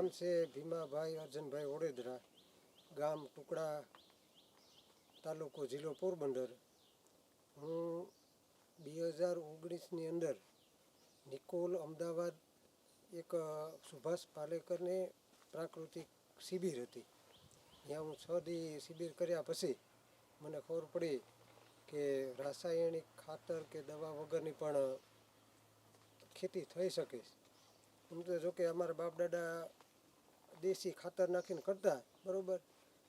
નામ છે ભીમાભાઈ અર્જનભાઈ ઓડેદરા ગામ ટુકડા, તાલુકો જિલ્લો પોરબંદર. હું બે હજાર ઓગણીસની અંદર નિકોલ અમદાવાદ એક સુભાષ પાલેકરની પ્રાકૃતિક શિબિર હતી. ત્યાં હું છ દી શિબિર કર્યા પછી મને ખબર પડી કે રાસાયણિક ખાતર કે દવા વગરની પણ ખેતી થઈ શકે. હું તો જોકે અમારા બાપ દાદા દેશી ખાતર નાખીને કરતા બરાબર?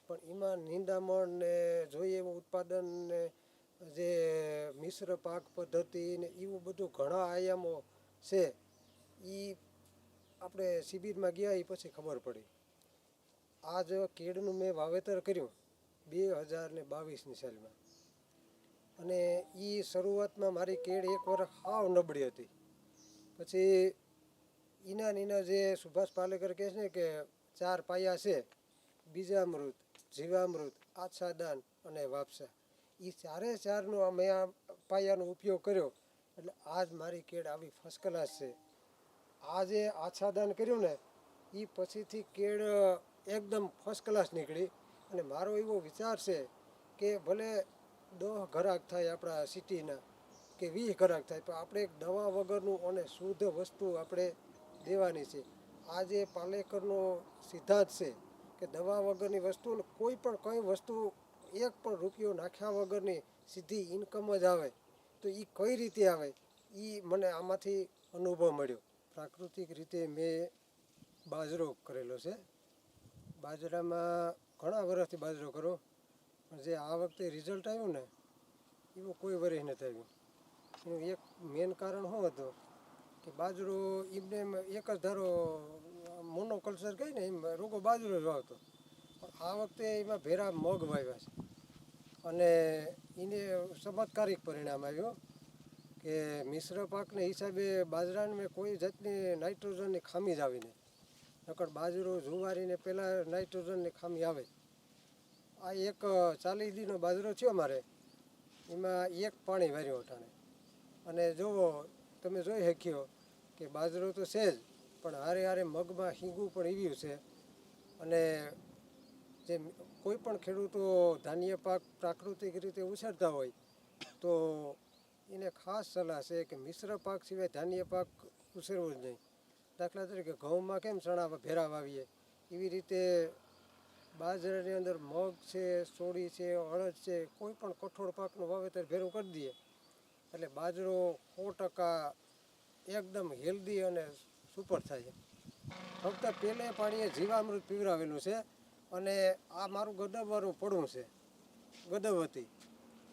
પણ એમાં નિંદામણ ને જોઈએ એવું ઉત્પાદન ને જે મિશ્ર પાક પદ્ધતિ ને એવું બધું ઘણા આયામો છે એ આપણે શિબિરમાં ગયા એ પછી ખબર પડી. આ જો કેળનું મેં વાવેતર કર્યું બે હજાર ને બાવીસની સાલમાં. અને એ શરૂઆતમાં મારી કેળ એક વર્ષ હાવ નબળી હતી. પછી ઈના નીના જે સુભાષ પાલેકર કહે છે ને કે ચાર પાયા છે. બીજામૃત, જીવામૃત, આચ્છાદાન અને વાપસા. એ ચારે ચારનો આ પાયાનો ઉપયોગ કર્યો. એટલે આજ મારી કેળ આવી ફર્સ્ટ ક્લાસ છે. આ જે આચ્છાદન કર્યું ને એ પછીથી કેળ એકદમ ફર્સ્ટ ક્લાસ નીકળી. અને મારો એવો વિચાર છે કે ભલે દહ ઘરાક થાય આપણા સિટીના, કે વીસ ઘરાક થાય, પણ આપણે દવા વગરનું અને શુદ્ધ વસ્તુ આપણે દેવાની છે. આ જે પાલેકરનો સિદ્ધાંત છે કે દવા વગરની વસ્તુ કોઈ પણ કઈ વસ્તુ એક પણ રૂપિયો નાખ્યા વગરની સીધી ઇન્કમ જ આવે, તો એ કઈ રીતે આવે? એ મને આમાંથી અનુભવ મળ્યો. પ્રાકૃતિક રીતે મેં બાજરો કરેલો છે. બાજરામાં ઘણા વર્ષથી બાજરો કરો, પણ જે આ વખતે રિઝલ્ટ આવ્યું ને, એવું કોઈ વર્ષ નથી આવ્યું. એનું એક મેન કારણ શું હતું? કે બાજરો એમને એમ એક જ ધારો મોનોકલ્ચર કહે ને એમ રોગો બાજરો જ વાવતો. પણ આ વખતે એમાં ભેરા મગ વાવ્યા છે. અને એને ચમત્કારિક પરિણામ આવ્યું કે મિશ્ર પાકને હિસાબે બાજરાને મેં કોઈ જાતની નાઇટ્રોજનની ખામી જ આવી નહીં. નકર બાજરો જુવારીને પહેલાં નાઇટ્રોજનની ખામી આવે. આ એક ચાલીસ દીનો બાજરો થયો મારે. એમાં એક પાણી વાર્યું અને જુઓ તમે જોઈ શક્યો કે બાજરો તો છે જ, પણ હારે હારે મગમાં હિંગું પણ એવ્યું છે. અને જે કોઈ પણ ખેડૂતો ધાન્ય પાક પ્રાકૃતિક રીતે ઉછેરતા હોય, તો એને ખાસ સલાહ છે કે મિશ્ર પાક સિવાય ધાન્ય પાક ઉછેરવો જ નહીં. દાખલા તરીકે ઘઉંમાં કેમ ચણા ભેરા વાવીએ એવી રીતે બાજરાની અંદર મગ છે, સોડી છે, અડદ છે, કોઈ પણ કઠોળ પાકનું વાવેતર ભેરું કરી દઈએ. એટલે બાજરો સો ટકા એકદમ હેલ્ધી અને સુપર થાય છે. ફક્ત પહેલે પાણીએ જીવામૃત પીવરાવેલું છે અને આ મારું ગદબવાળું પડવું છે ગદબ હતી.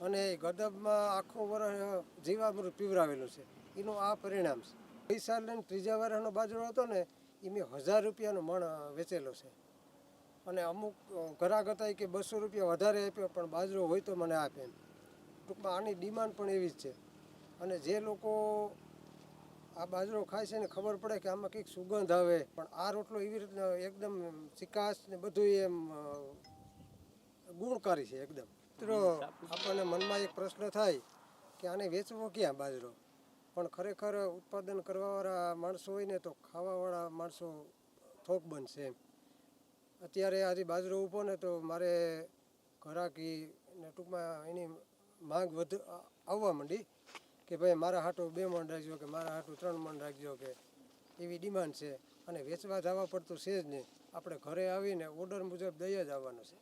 અને ગદબમાં આખું વર્ષ જીવામૃત પીવરાવેલું છે. એનું આ પરિણામ છે. પૈસા લઈને ત્રીજા વર્ષનો બાજરો હતો ને એ મેં હજાર રૂપિયાનો મણ વેચેલો છે. અને અમુક ઘરાક હતા કે બસો રૂપિયા વધારે આપ્યો, પણ બાજરો હોય તો મને આપે એમ. ટૂંકમાં આની ડિમાન્ડ પણ એવી જ છે. અને જે લોકો આ બાજરો ખાય છે ને ખબર પડે કે આમાં કંઈક સુગંધ આવે. પણ આ રોટલો એવી રીતના એકદમ ચિકાસ ને બધું એમ ગુણકારી છે એકદમ. મિત્રો, આપણને મનમાં એક પ્રશ્ન થાય કે આને વેચવો ક્યાં બાજરો? પણ ખરેખર ઉત્પાદન કરવાવાળા માણસો હોય ને તો ખાવાવાળા માણસો થોક બનશે એમ. અત્યારે આજે બાજરો ઊભો ને તો મારે ઘરાકી ને ટૂંકમાં એની માંગ વધ, આવવા માંડી. કે ભાઈ મારા હાટું બે મણ રાખજો કે મારા હાટું ત્રણ મણ રાખજો કે એવી ડિમાન્ડ છે. અને વેચવા જવા પડતું છે જ નહીં. આપણે ઘરે આવીને ઓર્ડર મુજબ દઈ જ આવવાનું છે.